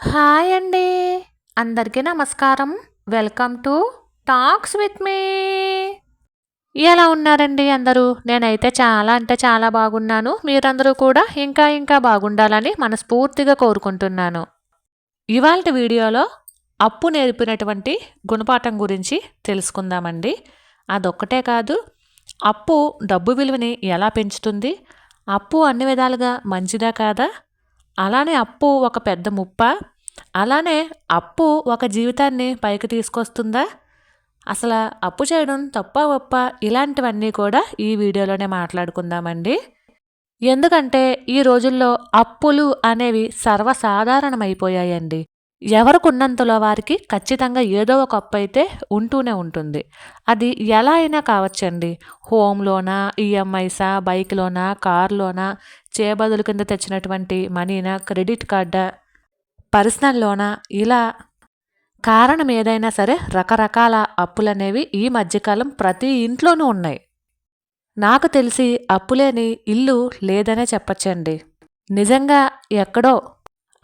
Hi అండి. అందరికీ నమస్కారం. Welcome to talks with me. ఎలా ఉన్నారండి అందరూ? నేనైతే చాలా అంటే చాలా బాగున్నాను. మీరందరూ కూడా ఇంకా ఇంకా బాగుండాలని మనస్ఫూర్తిగా కోరుకుంటున్నాను. ఇవాళ వీడియోలో అప్పు నేర్పినటువంటి గుణపాఠం గురించి తెలుసుకుందామండి. అదొక్కటే కాదు అప్పు డబ్బు విలువని ఎలా పెంచుతుంది? అప్పు అన్ని విధాలుగా మంచిదా కాదా? అలానే అప్పు ఒక పెద్ద ముప్ప. అలానే అప్పు ఒక జీవితాన్ని పైకి తీసుకొస్తుందా? అసలు అప్పు చేయడం తప్ప ఒప్ప? ఇలాంటివన్నీ కూడా ఈ వీడియోలోనే మాట్లాడుకుందామండి. ఎందుకంటే ఈ రోజుల్లో అప్పులు అనేవి సర్వసాధారణమైపోయాయండి. ఎవరికున్నంతలో వారికి ఖచ్చితంగా ఏదో ఒక అప్పు అయితే ఉంటూనే ఉంటుంది. అది ఎలా అయినా కావచ్చండి. హోమ్ లోనా ఈఎంఐసా బైక్ లోనా కార్ లోనా చేబదులు కింద తెచ్చినటువంటి మనీనా క్రెడిట్ కార్డా పర్సనల్ లోనా? ఇలా కారణం ఏదైనా సరే రకరకాల అప్పులనేవి ఈ మధ్యకాలం ప్రతి ఇంట్లోనూ ఉన్నాయి. నాకు తెలిసి అప్పులేని ఇల్లు లేదనే చెప్పచ్చండి. నిజంగా ఎక్కడో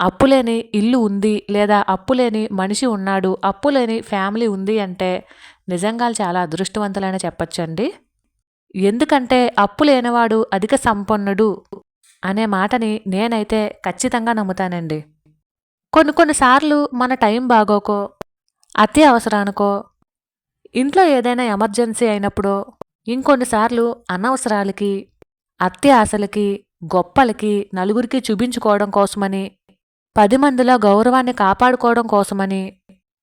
అప్పులేని ఇల్లు ఉంది లేదా అప్పులేని మనిషి ఉన్నాడు అప్పులేని ఫ్యామిలీ ఉంది అంటే నిజంగా చాలా అదృష్టవంతులైన చెప్పచ్చండి. ఎందుకంటే అప్పు లేనివాడు అధిక సంపన్నుడు. అనే మాటని నేనైతే ఖచ్చితంగా నమ్ముతానండి. కొన్ని కొన్నిసార్లు మన టైం బాగోకో అత్యవసరానికో ఇంట్లో ఏదైనా ఎమర్జెన్సీ అయినప్పుడో ఇంకొన్నిసార్లు అనవసరాలకి అత్యాశలకి గొప్పలకి నలుగురికి చూపించుకోవడం కోసమని పది మందిలో గౌరవాన్ని కాపాడుకోవడం కోసమని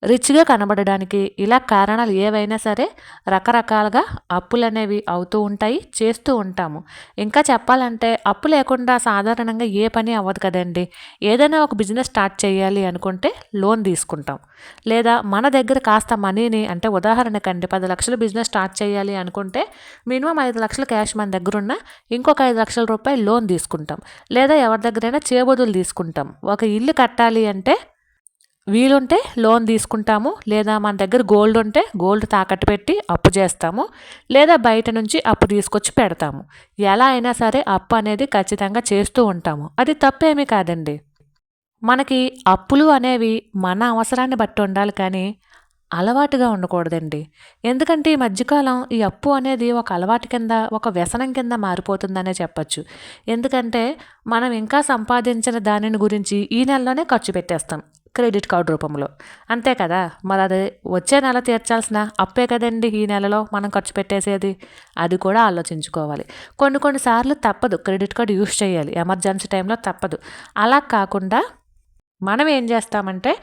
రిచ్గా కనబడడానికి ఇలా కారణాలు ఏవైనా సరే రకరకాలుగా అప్పులు అనేవి అవుతూ ఉంటాయి చేస్తూ ఉంటాము. ఇంకా చెప్పాలంటే అప్పు లేకుండా సాధారణంగా ఏ పని అవ్వదు కదండి. ఏదైనా ఒక బిజినెస్ స్టార్ట్ చేయాలి అనుకుంటే లోన్ తీసుకుంటాం. లేదా మన దగ్గర కాస్త మనీని అంటే ఉదాహరణకండి పది లక్షలు బిజినెస్ స్టార్ట్ చేయాలి అనుకుంటే మినిమం ఐదు లక్షల క్యాష్ మన దగ్గర ఉన్న ఇంకొక ఐదు లక్షల రూపాయలు లోన్ తీసుకుంటాం. లేదా ఎవరి దగ్గరైనా చేబదులు తీసుకుంటాం. ఒక ఇల్లు కట్టాలి అంటే వీలుంటే లోన్ తీసుకుంటాము లేదా మన దగ్గర గోల్డ్ ఉంటే గోల్డ్ తాకట్టు పెట్టి అప్పు చేస్తాము లేదా బయట నుంచి అప్పు తీసుకొచ్చి పెడతాము. ఎలా అయినా సరే అప్పు అనేది ఖచ్చితంగా చేస్తూ ఉంటాము. అది తప్పేమీ కాదండి. మనకి అప్పులు అనేవి మన అవసరాన్ని బట్టి ఉండాలి కానీ అలవాటుగా ఉండకూడదండి. ఎందుకంటే ఈ మధ్యకాలం ఈ అప్పు అనేది ఒక అలవాటు కింద ఒక వ్యసనం కింద మారిపోతుందనే చెప్పచ్చు. ఎందుకంటే మనం ఇంకా సంపాదించిన దానిని గురించి ఈ నెలలోనే ఖర్చు పెట్టేస్తాం. క్రెడిట్ కార్డు రూపంలో. అంతే కదా? మరి అది వచ్చే నెల తీర్చాల్సిన అప్పే కదండి ఈ నెలలో మనం ఖర్చు పెట్టేసేది? అది కూడా ఆలోచించుకోవాలి. కొన్ని కొన్నిసార్లు తప్పదు. క్రెడిట్ కార్డు యూస్ చేయాలి. ఎమర్జెన్సీ టైంలో తప్పదు. అలా కాకుండా మనం ఏం చేస్తామంటే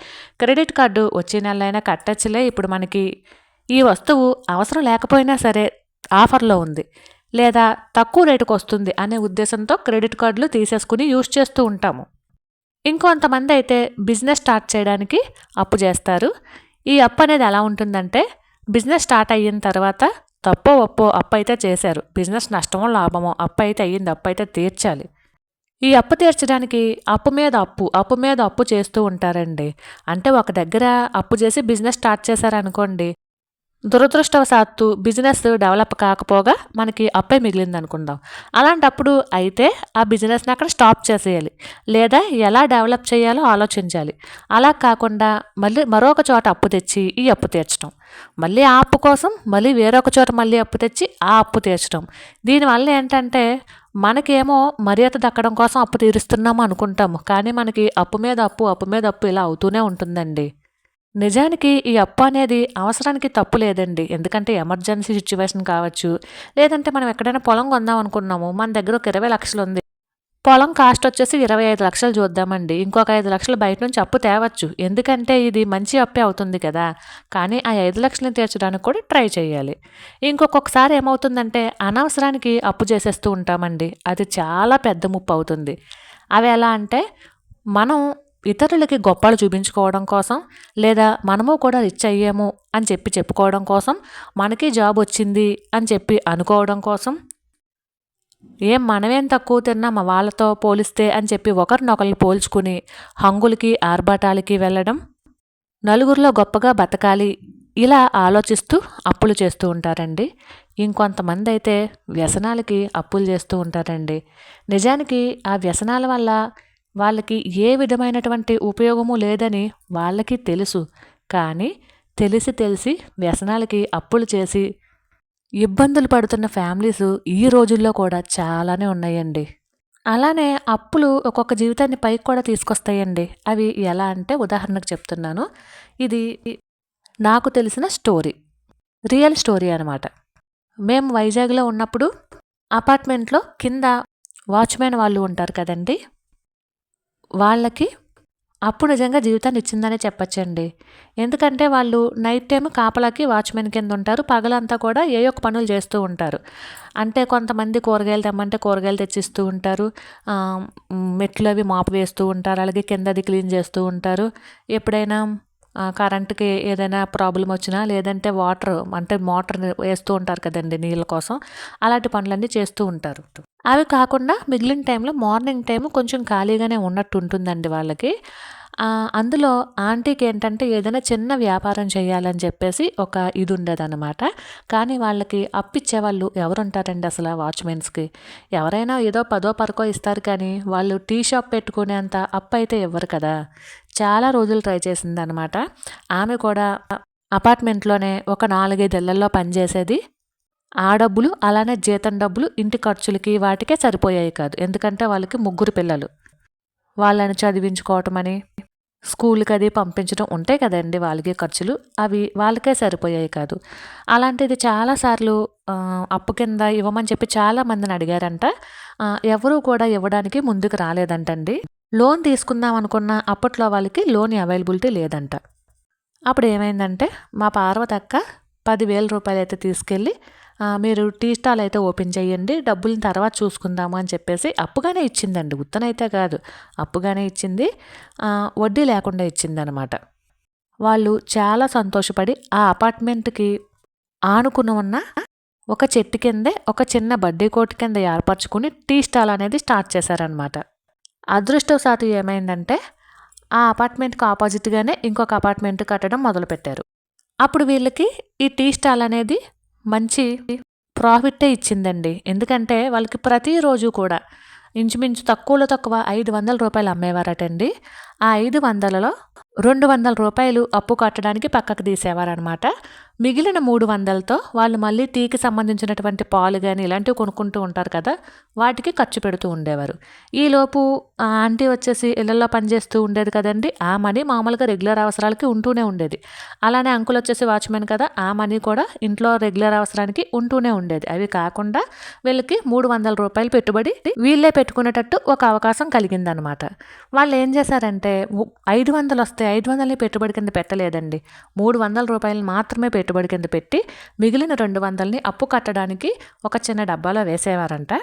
క్రెడిట్ కార్డు వచ్చే నెలైనా కట్టచ్చులే. ఇప్పుడు మనకి ఈ వస్తువు అవసరం లేకపోయినా సరే ఆఫర్లో ఉంది. లేదా తక్కువ రేటుకు వస్తుంది అనే ఉద్దేశంతో క్రెడిట్ కార్డులు తీసేసుకుని యూస్ చేస్తూ ఉంటాము. ఇంకొంతమంది అయితే బిజినెస్ స్టార్ట్ చేయడానికి అప్పు చేస్తారు. ఈ అప్పు అనేది ఎలా ఉంటుందంటే బిజినెస్ స్టార్ట్ అయిన తర్వాత తప్పో ఒప్పో అప్పు అయితే చేశారు. బిజినెస్ నష్టమో లాభమో అప్పు అయితే అయ్యింది అప్పు అయితే తీర్చాలి. ఈ అప్పు తీర్చడానికి అప్పు మీద అప్పు అప్పు మీద అప్పు చేస్తూ ఉంటారండి. అంటే ఒక దగ్గర అప్పు చేసి బిజినెస్ స్టార్ట్ చేశారనుకోండి దురదృష్టవశాత్తు బిజినెస్ డెవలప్ కాకపోగా మనకి అప్పే మిగిలింది అనుకుందాం అలాంటప్పుడు అయితే ఆ బిజినెస్ని అక్కడ స్టాప్ చేసేయాలి. లేదా ఎలా డెవలప్ చేయాలో ఆలోచించాలి. అలా కాకుండా మళ్ళీ మరొక చోట అప్పు తెచ్చి ఈ అప్పు తీర్చడం మళ్ళీ ఆ అప్పు కోసం మళ్ళీ వేరొక చోట మళ్ళీ అప్పు తెచ్చి ఆ అప్పు తీర్చడం దీనివల్ల ఏంటంటే మనకేమో మర్యాద దక్కడం కోసం అప్పు తీరుస్తున్నాము అనుకుంటాము కానీ మనకి అప్పు మీద అప్పు అప్పు మీద అప్పు ఇలా అవుతూనే ఉంటుందండి. నిజానికి ఈ అప్పు అనేది అవసరానికి తప్పు లేదండి. ఎందుకంటే ఎమర్జెన్సీ సిచ్యువేషన్ కావచ్చు లేదంటే మనం ఎక్కడైనా పొలం కొందాం అనుకున్నాము మన దగ్గర ఒక ఇరవై లక్షలు ఉంది. పొలం కాస్ట్ వచ్చేసి ఇరవై ఐదు లక్షలు చూద్దామండి. ఇంకొక ఐదు లక్షలు బయట నుంచి అప్పు తేవచ్చు. ఎందుకంటే ఇది మంచి అప్పే అవుతుంది కదా. కానీ ఆ ఐదు లక్షలను తీర్చడానికి కూడా ట్రై చేయాలి. ఇంకొకసారి ఏమవుతుందంటే అనవసరానికి అప్పు చేసేస్తూ ఉంటామండి. అది చాలా పెద్ద ముప్పు అవుతుంది. అవి ఎలా అంటే మనం ఇతరులకి గొప్పలు చూపించుకోవడం కోసం లేదా మనము కూడా రిచ్ అయ్యాము అని చెప్పి చెప్పుకోవడం కోసం మనకి జాబ్ వచ్చింది అని చెప్పి అనుకోవడం కోసం. ఏం మనమేం తక్కువ తిన్నా మా వాళ్ళతో పోలిస్తే అని చెప్పి ఒకరినొకరిని పోల్చుకుని హంగులకి ఆర్భాటాలకి వెళ్ళడం. నలుగురిలో గొప్పగా బతకాలి ఇలా ఆలోచిస్తూ అప్పులు చేస్తూ ఉంటారండి. ఇంకొంతమంది అయితే వ్యసనాలకి అప్పులు చేస్తూ ఉంటారండి. నిజానికి ఆ వ్యసనాల వల్ల వాళ్ళకి ఏ విధమైనటువంటి ఉపయోగము లేదని వాళ్ళకి తెలుసు. కానీ తెలిసి తెలిసి వ్యసనాలకి అప్పులు చేసి ఇబ్బందులు పడుతున్న ఫ్యామిలీస్ ఈ రోజుల్లో కూడా చాలానే ఉన్నాయండి. అలానే అప్పులు ఒక్కొక్క జీవితాన్ని పైకి కూడా తీసుకొస్తాయండి. అవి ఎలా అంటే ఉదాహరణకు చెప్తున్నాను. ఇది నాకు తెలిసిన స్టోరీ. రియల్ స్టోరీ అనమాట మేము వైజాగ్లో ఉన్నప్పుడు అపార్ట్మెంట్లో కింద వాచ్మెన్ వాళ్ళు ఉంటారు కదండి. వాళ్ళకి అప్పు నిజంగా జీవితాన్ని ఇచ్చిందనే చెప్పచ్చండి. ఎందుకంటే వాళ్ళు నైట్ టైం కాపలాకి వాచ్మెన్ కింద ఉంటారు. పగలంతా కూడా ఏ ఒక్క పనులు చేస్తూ ఉంటారు. అంటే కొంతమంది కూరగాయలు తెమ్మంటే కూరగాయలు తెచ్చిస్తూ ఉంటారు. మెట్లు అవి మాపు వేస్తూ ఉంటారు. అలాగే కిందది క్లీన్ చేస్తూ ఉంటారు. ఎప్పుడైనా కరెంటుకి ఏదైనా ప్రాబ్లం వచ్చినా లేదంటే వాటర్ అంటే మోటార్ వేస్తూ ఉంటారు కదండి నీళ్ళ కోసం. అలాంటి పనులన్నీ చేస్తూ ఉంటారు. అవి కాకుండా మిగిలిన టైంలో మార్నింగ్ టైం కొంచెం ఖాళీగానే ఉన్నట్టు ఉంటుందండి వాళ్ళకి అందులో ఆంటీకి ఏంటంటే ఏదైనా చిన్న వ్యాపారం చేయాలని చెప్పేసి ఒక ఇది ఉండేదన్నమాట కానీ వాళ్ళకి అప్పిచ్చే వాళ్ళు ఎవరుంటారండి అసలు వాచ్మెన్స్కి? ఎవరైనా ఏదో పదో పరకో ఇస్తారు కానీ వాళ్ళు టీ షాప్ పెట్టుకునేంత అప్పు అయితే ఇవ్వరు కదా. చాలా రోజులు ట్రై చేసిందనమాట ఆమె కూడా అపార్ట్మెంట్లోనే ఒక నాలుగైదు నాలుగైదేళ్ళలో పనిచేసేది. ఆ డబ్బులు అలానే జీతం డబ్బులు ఇంటి ఖర్చులకి వాటికే సరిపోయాయి కాదు. ఎందుకంటే వాళ్ళకి ముగ్గురు పిల్లలు. వాళ్ళని చదివించుకోవటం అని స్కూల్కి అది పంపించడం ఉంటాయి కదండి వాళ్ళకి ఖర్చులు అవి వాళ్ళకే సరిపోయాయి కాదు. అలాంటిది చాలాసార్లు అప్పు కింద ఇవ్వమని చెప్పి చాలా మందిని అడిగారంట. ఎవరూ కూడా ఇవ్వడానికి ముందుకు రాలేదంటండి. లోన్ తీసుకుందాం అనుకున్న అప్పట్లో వాళ్ళకి లోన్ అవైలబిలిటీ లేదంట. అప్పుడు ఏమైందంటే మా పార్వతక్క పదివేల రూపాయలు అయితే తీసుకెళ్ళి మీరు టీ స్టాల్ అయితే ఓపెన్ చేయండి డబ్బులను తర్వాత చూసుకుందాము అని చెప్పేసి అప్పుగానే ఇచ్చిందండి. ఉత్తనైతే కాదు అప్పుగానే ఇచ్చింది. వడ్డీ లేకుండా ఇచ్చిందనమాట. వాళ్ళు చాలా సంతోషపడి ఆ అపార్ట్మెంట్కి ఆనుకుని ఉన్న ఒక చెట్టు కిందే ఒక చిన్న బడ్డీ కోట్ కింద ఏర్పరచుకుని టీ స్టాల్ అనేది స్టార్ట్ చేశారనమాట. అదృష్టవశాత్తు ఏమైందంటే ఆ అపార్ట్మెంట్కి ఆపోజిట్గానే ఇంకొక అపార్ట్మెంట్ కట్టడం మొదలుపెట్టారు. అప్పుడు వీళ్ళకి ఈ టీ స్టాల్ అనేది మంచి ప్రాఫిట్టే ఇచ్చిందండి. ఎందుకంటే వాళ్ళకి ప్రతిరోజు కూడా ఇంచుమించు తక్కువలో తక్కువ ఐదు వందల రూపాయలు అమ్మేవారటండి. ఆ ఐదు వందలలో రెండు వందల రూపాయలు అప్పు కట్టడానికి పక్కకు తీసేవారనమాట మిగిలిన మూడు వందలతో వాళ్ళు మళ్ళీ టీకి సంబంధించినటువంటి పాలు కానీ ఇలాంటివి కొనుక్కుంటూ ఉంటారు కదా వాటికి ఖర్చు పెడుతూ ఉండేవారు. ఈలోపు ఆ ఆంటీ వచ్చేసి ఇళ్ళల్లో పనిచేస్తూ ఉండేది కదండి ఆ మనీ మామూలుగా రెగ్యులర్ అవసరాలకి ఉంటూనే ఉండేది. అలానే అంకుల్ వచ్చేసి వాచ్మెన్ కదా ఆ మనీ కూడా ఇంట్లో రెగ్యులర్ అవసరానికి ఉంటూనే ఉండేది. అవి కాకుండా వీళ్ళకి మూడు వందల రూపాయలు పెట్టుబడి వీళ్ళే పెట్టుకునేటట్టు ఒక అవకాశం కలిగిందనమాట వాళ్ళు ఏం చేశారంటే ఐదు వందలు వస్తే ఐదు వందలని పెట్టుబడి కింద పెట్టలేదండి. మూడు వందల రూపాయలు మాత్రమే పెట్టుబడి కింద పెట్టి మిగిలిన రెండు వందలని అప్పు కట్టడానికి ఒక చిన్న డబ్బాలో వేసేవారంట.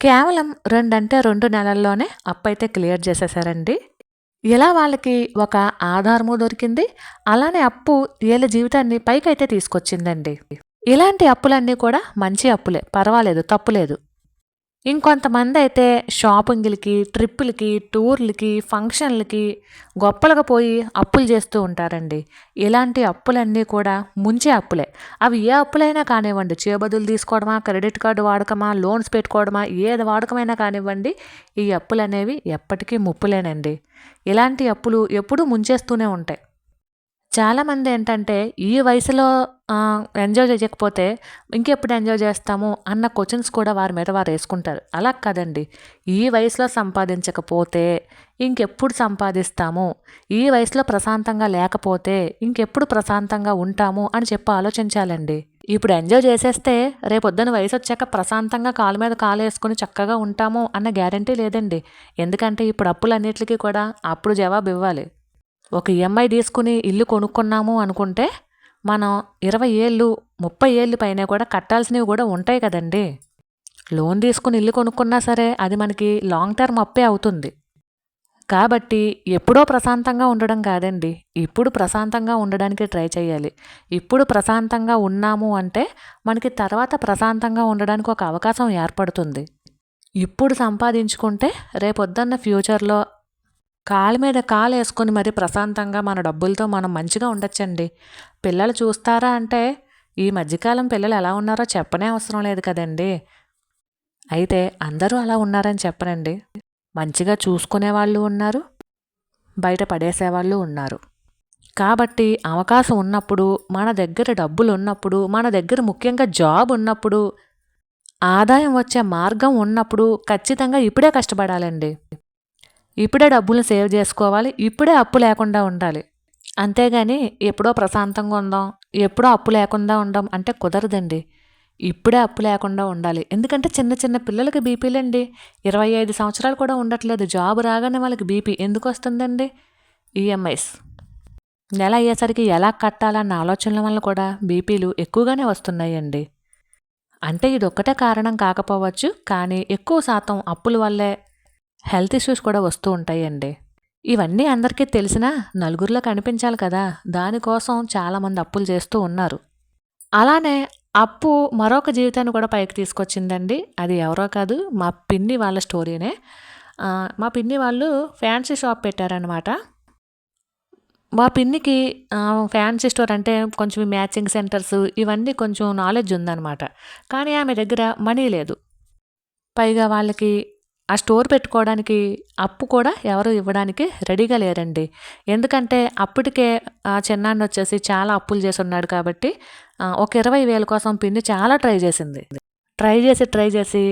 కేవలం రెండంటే రెండు నెలల్లోనే అప్పు అయితే క్లియర్ చేసేసారండి. ఇలా వాళ్ళకి ఒక ఆధారము దొరికింది? అలానే అప్పు వీళ్ళ జీవితాన్ని పైకైతే తీసుకొచ్చిందండి. ఇలాంటి అప్పులన్నీ కూడా మంచి అప్పులే. పర్వాలేదు తప్పులేదు ఇంకొంతమంది అయితే షాపింగ్లకి ట్రిప్పులకి టూర్లకి ఫంక్షన్లకి గొప్పలుగా పోయి అప్పులు చేస్తూ ఉంటారండి. ఇలాంటి అప్పులన్నీ కూడా ముంచే అప్పులే. అవి ఏ అప్పులైనా కానివ్వండి. చేబదులు తీసుకోవడమా క్రెడిట్ కార్డు వాడకమా లోన్స్ పెట్టుకోవడమా ఏది వాడకమైనా కానివ్వండి ఈ అప్పులు అనేవి ఎప్పటికీ ముప్పులేనండి. ఇలాంటి అప్పులు ఎప్పుడూ ముంచేస్తూనే ఉంటాయి. చాలామంది ఏంటంటే ఈ వయసులో ఎంజాయ్ చేయకపోతే ఇంకెప్పుడు ఎంజాయ్ చేస్తాము అన్న క్వశ్చన్స్ కూడా వారి మీద వారు వేసుకుంటారు. అలా కాదండి. ఈ వయసులో సంపాదించకపోతే ఇంకెప్పుడు సంపాదిస్తాము? ఈ వయసులో ప్రశాంతంగా లేకపోతే ఇంకెప్పుడు ప్రశాంతంగా ఉంటాము అని చెప్పి ఆలోచించాలండి. ఇప్పుడు ఎంజాయ్ చేసేస్తే రేపొద్దున వయసు వచ్చాక ప్రశాంతంగా కాలు మీద కాలు వేసుకుని చక్కగా ఉంటాము అన్న గ్యారంటీ లేదండి. ఎందుకంటే ఇప్పుడు అప్పులన్నిటికీ కూడా అప్పుడు జవాబు ఇవ్వాలి. ఒక ఈఎంఐ తీసుకుని ఇల్లు కొనుక్కున్నాము అనుకుంటే మనం ఇరవై ఏళ్ళు ముప్పై ఏళ్ళు పైన కూడా కట్టాల్సినవి కూడా ఉంటాయి కదండి. లోన్ తీసుకుని ఇల్లు కొనుక్కున్నా సరే అది మనకి లాంగ్ టర్మ్ అప్పే అవుతుంది. కాబట్టి ఎప్పుడో ప్రశాంతంగా ఉండడం కాదండి. ఇప్పుడు ప్రశాంతంగా ఉండడానికి ట్రై చేయాలి. ఇప్పుడు ప్రశాంతంగా ఉన్నాము అంటే మనకి తర్వాత ప్రశాంతంగా ఉండడానికి ఒక అవకాశం ఏర్పడుతుంది. ఇప్పుడు సంపాదించుకుంటే రేపొద్దన్న ఫ్యూచర్లో కాలు మీద కాలు వేసుకొని మరి ప్రశాంతంగా మన డబ్బులతో మనం మంచిగా ఉండొచ్చండి. పిల్లలు చూస్తారా అంటే ఈ మధ్యకాలం పిల్లలు ఎలా ఉన్నారో చెప్పనే అవసరం లేదు కదండి. అయితే అందరూ అలా ఉన్నారని చెప్పనండి. మంచిగా చూసుకునే వాళ్ళు ఉన్నారు బయట పడేసేవాళ్ళు ఉన్నారు. కాబట్టి అవకాశం ఉన్నప్పుడు మన దగ్గర డబ్బులు ఉన్నప్పుడు మన దగ్గర ముఖ్యంగా జాబ్ ఉన్నప్పుడు ఆదాయం వచ్చే మార్గం ఉన్నప్పుడు ఖచ్చితంగా ఇప్పుడే కష్టపడాలండి. ఇప్పుడే డబ్బులు సేవ్ చేసుకోవాలి ఇప్పుడే అప్పు లేకుండా ఉండాలి. అంతేగాని ఎప్పుడో ప్రశాంతంగా ఉందాం ఎప్పుడో అప్పు లేకుండా ఉందాం అంటే కుదరదండి. ఇప్పుడే అప్పు లేకుండా ఉండాలి. ఎందుకంటే చిన్న చిన్న పిల్లలకి బీపీలండి. ఇరవై ఐదు సంవత్సరాలు కూడా ఉండట్లేదు. జాబ్ రాగానే వాళ్ళకి బీపీ ఎందుకు వస్తుందండి? ఈఎంఐస్. నెల అయ్యేసరికి ఎలా కట్టాలన్న ఆలోచనల వల్ల కూడా బీపీలు ఎక్కువగానే వస్తున్నాయండి. అంటే ఇది ఒక్కటే కారణం కాకపోవచ్చు కానీ ఎక్కువ శాతం అప్పుల వల్లే హెల్త్ ఇష్యూస్ కూడా వస్తూ ఉంటాయండి. ఇవన్నీ అందరికీ తెలిసినా నలుగురిలో కనిపించాలి కదా. దానికోసం చాలామంది అప్పులు చేస్తూ ఉన్నారు. అలానే అప్పు మరొక జీవితాన్ని కూడా పైకి తీసుకొచ్చిందండి. అది ఎవరో కాదు మా పిన్ని వాళ్ళ స్టోరీనే. మా పిన్ని వాళ్ళు ఫ్యాన్సీ షాప్ పెట్టారనమాట మా పిన్నికి ఫ్యాన్సీ స్టోర్ అంటే కొంచెం మ్యాచింగ్ సెంటర్స్ ఇవన్నీ కొంచెం నాలెడ్జ్ ఉందన్నమాట. కానీ ఆమె దగ్గర మనీ లేదు. పైగా వాళ్ళకి ఆ స్టోర్ పెట్టుకోవడానికి అప్పు కూడా ఎవరు ఇవ్వడానికి రెడీగా లేరండి. ఎందుకంటే అప్పటికే ఆ చిన్నాన్న వచ్చేసి చాలా అప్పులు చేసి ఉన్నాడు కాబట్టి ఒక ఇరవై వేల కోసం పిన్ని చాలా ట్రై చేసింది. ట్రై చేసి ట్రై చేసి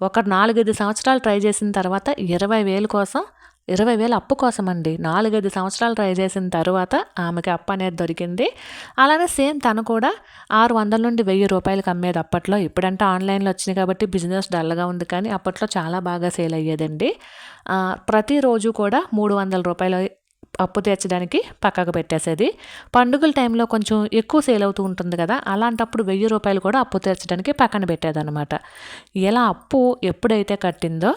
ఒక నాలుగైదు సంవత్సరాలు ట్రై చేసిన తర్వాత ఇరవై వేలు కోసం ఇరవై వేల అప్పు కోసం అండి నాలుగైదు సంవత్సరాలు ట్రై చేసిన తర్వాత ఆమెకి అప్పు అనేది దొరికింది. అలానే సేమ్ తను కూడా ఆరు వందల నుండి వెయ్యి రూపాయలకి అమ్మేది అప్పట్లో. ఇప్పుడంటే ఆన్లైన్లో వచ్చినాయి కాబట్టి బిజినెస్ డల్గా ఉంది కానీ అప్పట్లో చాలా బాగా సేల్ అయ్యేదండి. ప్రతిరోజు కూడా మూడు వందల రూపాయలు అప్పు తీర్చడానికి పక్కకు పెట్టేసేది. పండుగల టైంలో కొంచెం ఎక్కువ సేల్ అవుతూ ఉంటుంది కదా అలాంటప్పుడు వెయ్యి రూపాయలు కూడా అప్పు తీర్చడానికి పక్కన పెట్టేదన్నమాట. ఇలా అప్పు ఎప్పుడైతే కట్టిందో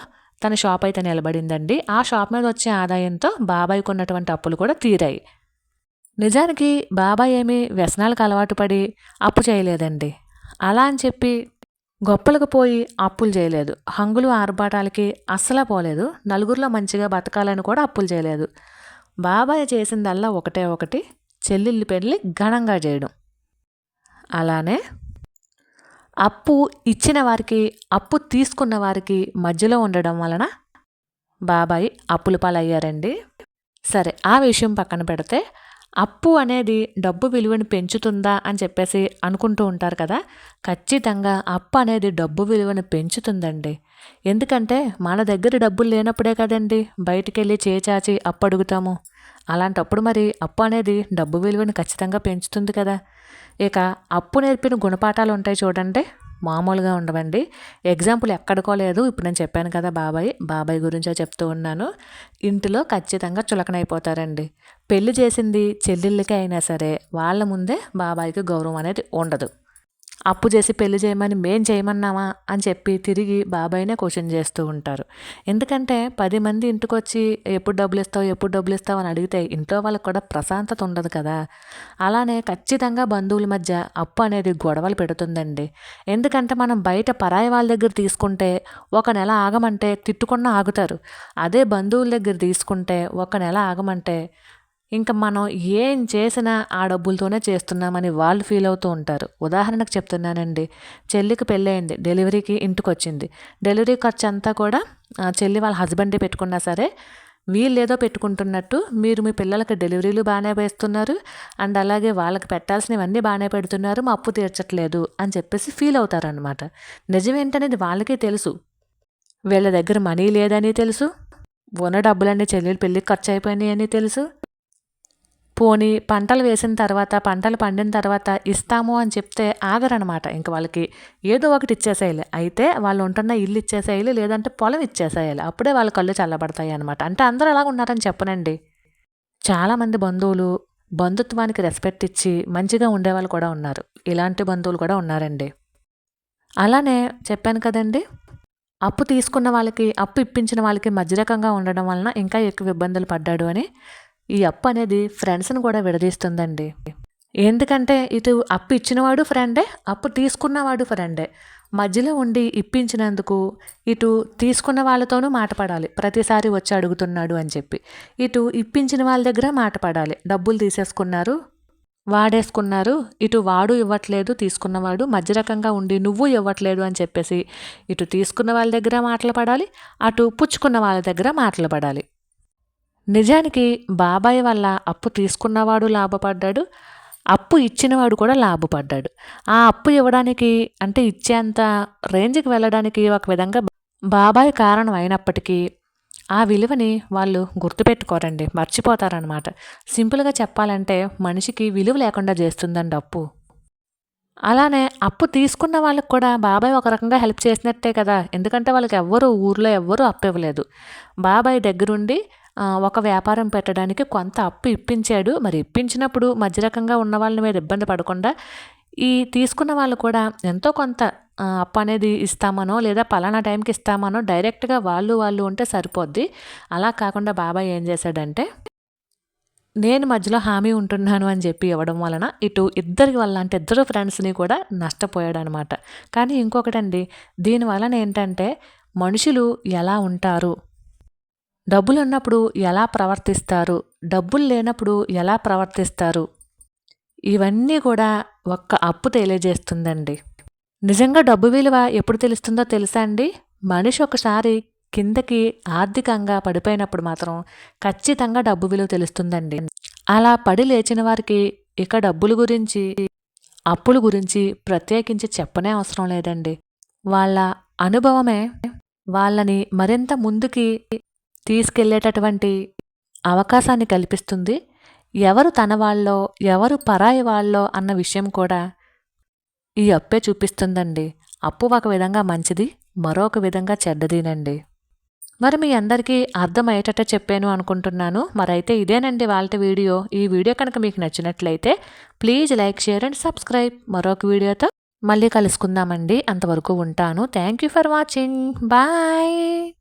తన షాప్ అయితే నిలబడిందండి. ఆ షాప్ మీద వచ్చే ఆదాయంతో బాబాయ్కి ఉన్నటువంటి అప్పులు కూడా తీరాయి. నిజానికి బాబాయ్ ఏమీ వ్యసనాలకు అలవాటు పడి అప్పు చేయలేదండి. అలా అని చెప్పి గొప్పలకు పోయి అప్పులు చేయలేదు. హంగులు ఆర్భాటాలకి అస్సలా పోలేదు. నలుగురిలో మంచిగా బతకాలని కూడా అప్పులు చేయలేదు. బాబాయ్ చేసిందల్లా ఒకటే ఒకటి చెల్లెళ్ళు పెళ్ళి ఘనంగా చేయడం. అలానే అప్పు ఇచ్చిన వారికి అప్పు తీసుకున్న వారికి మధ్యలో ఉండడం వలన బాబాయ్ అప్పుల పాలయ్యారండి. సరే ఆ విషయం పక్కన పెడితే అప్పు అనేది డబ్బు విలువను పెంచుతుందా అని చెప్పేసి అనుకుంటూ ఉంటారు కదా. ఖచ్చితంగా అప్పు అనేది డబ్బు విలువను పెంచుతుందండి. ఎందుకంటే మన దగ్గర డబ్బులు లేనప్పుడే కదండి బయటికి వెళ్ళి చేచాచి అప్పు అడుగుతాము అలాంటప్పుడు మరి అప్పు అనేది డబ్బు విలువను ఖచ్చితంగా పెంచుతుంది కదా. ఇక అప్పు నేర్పిన గుణపాఠాలు ఉంటాయి చూడండి. మామూలుగా ఉండవండి. ఎగ్జాంపుల్ ఎక్కడికో లేదు. ఇప్పుడు నేను చెప్పాను కదా బాబాయ్. బాబాయ్ గురించే చెప్తూ ఉన్నాను. ఇంటిలో ఖచ్చితంగా చులకనైపోతారండి. పెళ్ళి చేసింది చెల్లెళ్ళకి అయినా సరే వాళ్ళ ముందే బాబాయ్కి గౌరవం అనేది ఉండదు. అప్పు చేసి పెళ్ళి చేయమని మేం చేయమన్నామా అని చెప్పి తిరిగి బాబాయ్నే క్వశ్చన్ చేస్తూ ఉంటారు. ఎందుకంటే పది మంది ఇంటికి వచ్చి ఎప్పుడు డబ్బులు ఇస్తావు ఎప్పుడు డబ్బులు ఇస్తావు అని అడిగితే ఇంట్లో వాళ్ళకి కూడా ప్రశాంతత ఉండదు కదా. అలానే ఖచ్చితంగా బంధువుల మధ్య అప్పు అనేది గొడవలు పెడుతుందండి. ఎందుకంటే మనం బయట పరాయి వాళ్ళ దగ్గర తీసుకుంటే ఒక నెల ఆగమంటే తిట్టుకున్న ఆగుతారు. అదే బంధువుల దగ్గర తీసుకుంటే ఒక నెల ఆగమంటే ఇంకా మనం ఏం చేసినా ఆ డబ్బులతోనే చేస్తున్నామని వాళ్ళు ఫీల్ అవుతూ ఉంటారు. ఉదాహరణకు చెప్తున్నానండి. చెల్లికి పెళ్ళయింది డెలివరీకి ఇంటికి వచ్చింది డెలివరీ ఖర్చు అంతా కూడా చెల్లి వాళ్ళ హస్బెండే పెట్టుకున్నా సరే వీళ్ళు ఏదో పెట్టుకుంటున్నట్టు మీరు మీ పిల్లలకి డెలివరీలు బాగానే వేస్తున్నారు అండ్ అలాగే వాళ్ళకి పెట్టాల్సినవన్నీ బాగానే పెడుతున్నారు మా అప్పు తీర్చట్లేదు అని చెప్పేసి ఫీల్ అవుతారనమాట నిజమేంటనేది వాళ్ళకే తెలుసు. వీళ్ళ దగ్గర మనీ లేదని తెలుసు. ఉన్న డబ్బులన్నీ చెల్లెలు పెళ్ళికి ఖర్చు అయిపోయినాయి అని తెలుసు. పోనీ పంటలు వేసిన తర్వాత పంటలు పండిన తర్వాత ఇస్తాము అని చెప్తే ఆగరనమాట. ఇంక వాళ్ళకి ఏదో ఒకటి ఇచ్చేసేయాలి. అయితే వాళ్ళు ఉంటున్న ఇల్లు ఇచ్చేసేయాలి లేదంటే పొలం ఇచ్చేసేయాలి. అప్పుడే వాళ్ళ కళ్ళు చల్లబడతాయి అనమాట అంటే అందరూ అలా ఉన్నారని చెప్పనండి. చాలామంది బంధువులు బంధుత్వానికి రెస్పెక్ట్ ఇచ్చి మంచిగా ఉండేవాళ్ళు కూడా ఉన్నారు. ఇలాంటి బంధువులు కూడా ఉన్నారండి. అలానే చెప్పాను కదండి అప్పు తీసుకున్న వాళ్ళకి అప్పు ఇప్పించిన వాళ్ళకి మధ్యరకంగా ఉండడం వలన ఇంకా ఎక్కువ ఇబ్బందులు పడ్డాడు అని ఈ అప్పు అనేది ఫ్రెండ్స్ని కూడా విడదీస్తుందండి. ఎందుకంటే ఇటు అప్పు ఇచ్చినవాడు ఫ్రెండే అప్పు తీసుకున్నవాడు ఫ్రెండే. మధ్యలో ఉండి ఇప్పించినందుకు ఇటు తీసుకున్న వాళ్ళతోనూ మాట పడాలి. ప్రతిసారి వచ్చి అడుగుతున్నాడు అని చెప్పి. ఇటు ఇప్పించిన వాళ్ళ దగ్గర మాట పడాలి. డబ్బులు తీసేసుకున్నారు వాడేసుకున్నారు ఇటు వాడు ఇవ్వట్లేదు తీసుకున్నవాడు మధ్య రకంగా ఉండి నువ్వు ఇవ్వట్లేదు అని చెప్పేసి ఇటు తీసుకున్న వాళ్ళ దగ్గర మాటలు పడాలి అటు పుచ్చుకున్న వాళ్ళ దగ్గర మాటలు పడాలి. నిజానికి బాబాయ్ వల్ల అప్పు తీసుకున్నవాడు లాభపడ్డాడు అప్పు ఇచ్చినవాడు కూడా లాభపడ్డాడు. ఆ అప్పు ఇవ్వడానికి అంటే ఇచ్చేంత రేంజ్కి వెళ్ళడానికి ఒక విధంగా బాబాయ్ కారణం అయినప్పటికీ ఆ విలువని వాళ్ళు గుర్తుపెట్టుకోరండి మర్చిపోతారనమాట సింపుల్గా చెప్పాలంటే మనిషికి విలువ లేకుండా చేస్తుందండి అప్పు. అలానే అప్పు తీసుకున్న వాళ్ళకి కూడా బాబాయ్ ఒక రకంగా హెల్ప్ చేసినట్టే కదా ఎందుకంటే వాళ్ళకి ఎవ్వరూ ఊర్లో ఎవ్వరూ అప్పు ఇవ్వలేదు. బాబాయ్ దగ్గరుండి ఒక వ్యాపారం పెట్టడానికి కొంత అప్పు ఇప్పించాడు. మరి ఇప్పించినప్పుడు మధ్య రకంగా ఉన్న వాళ్ళని మీద ఇబ్బంది పడకుండా ఈ తీసుకున్న వాళ్ళు కూడా ఎంతో కొంత అప్పు అనేది ఇస్తామనో లేదా పలానా టైంకి ఇస్తామనో డైరెక్ట్గా వాళ్ళు వాళ్ళు ఉంటే సరిపోద్ది. అలా కాకుండా బాబాయ్ ఏం చేశాడంటే నేను మధ్యలో హామీ ఉంటున్నాను అని చెప్పి ఇవ్వడం వలన ఇటు ఇద్దరి వల్ల అంటే ఇద్దరు ఫ్రెండ్స్ని కూడా నష్టపోయాడు అనమాట కానీ ఇంకొకటండి దీని వలన ఏంటంటే మనుషులు ఎలా ఉంటారు? డబ్బులు ఉన్నప్పుడు ఎలా ప్రవర్తిస్తారు? డబ్బులు లేనప్పుడు ఎలా ప్రవర్తిస్తారు? ఇవన్నీ కూడా ఒక్క అప్పు తెలియజేస్తుందండి. నిజంగా డబ్బు విలువ ఎప్పుడు తెలుస్తుందో తెలుసా అండి? మనిషి ఒకసారి కిందకి ఆర్థికంగా పడిపోయినప్పుడు మాత్రం ఖచ్చితంగా డబ్బు విలువ తెలుస్తుందండి. అలా పడి లేచిన వారికి ఇక డబ్బుల గురించి అప్పుల గురించి ప్రత్యేకించి చెప్పనే అవసరం లేదండి. వాళ్ళ అనుభవమే వాళ్ళని మరింత ముందుకి తీసుకెళ్ళేటటువంటి అవకాశాన్ని కల్పిస్తుంది. ఎవరు తన వాళ్ళో ఎవరు పరాయి వాళ్ళో అన్న విషయం కూడా ఈ అప్పే చూపిస్తుందండి. అప్పు ఒక విధంగా మంచిది మరొక విధంగా చెడ్డదినండి. మరి మీ అందరికీ అర్థమయ్యేటట్టు చెప్పాను అనుకుంటున్నాను. మరైతే ఇదేనండి వాళ్ళ వీడియో. ఈ వీడియో కనుక మీకు నచ్చినట్లయితే please like share and subscribe. మరొక వీడియోతో మళ్ళీ కలుసుకుందామండి. అంతవరకు ఉంటాను. Thank you for watching. Bye.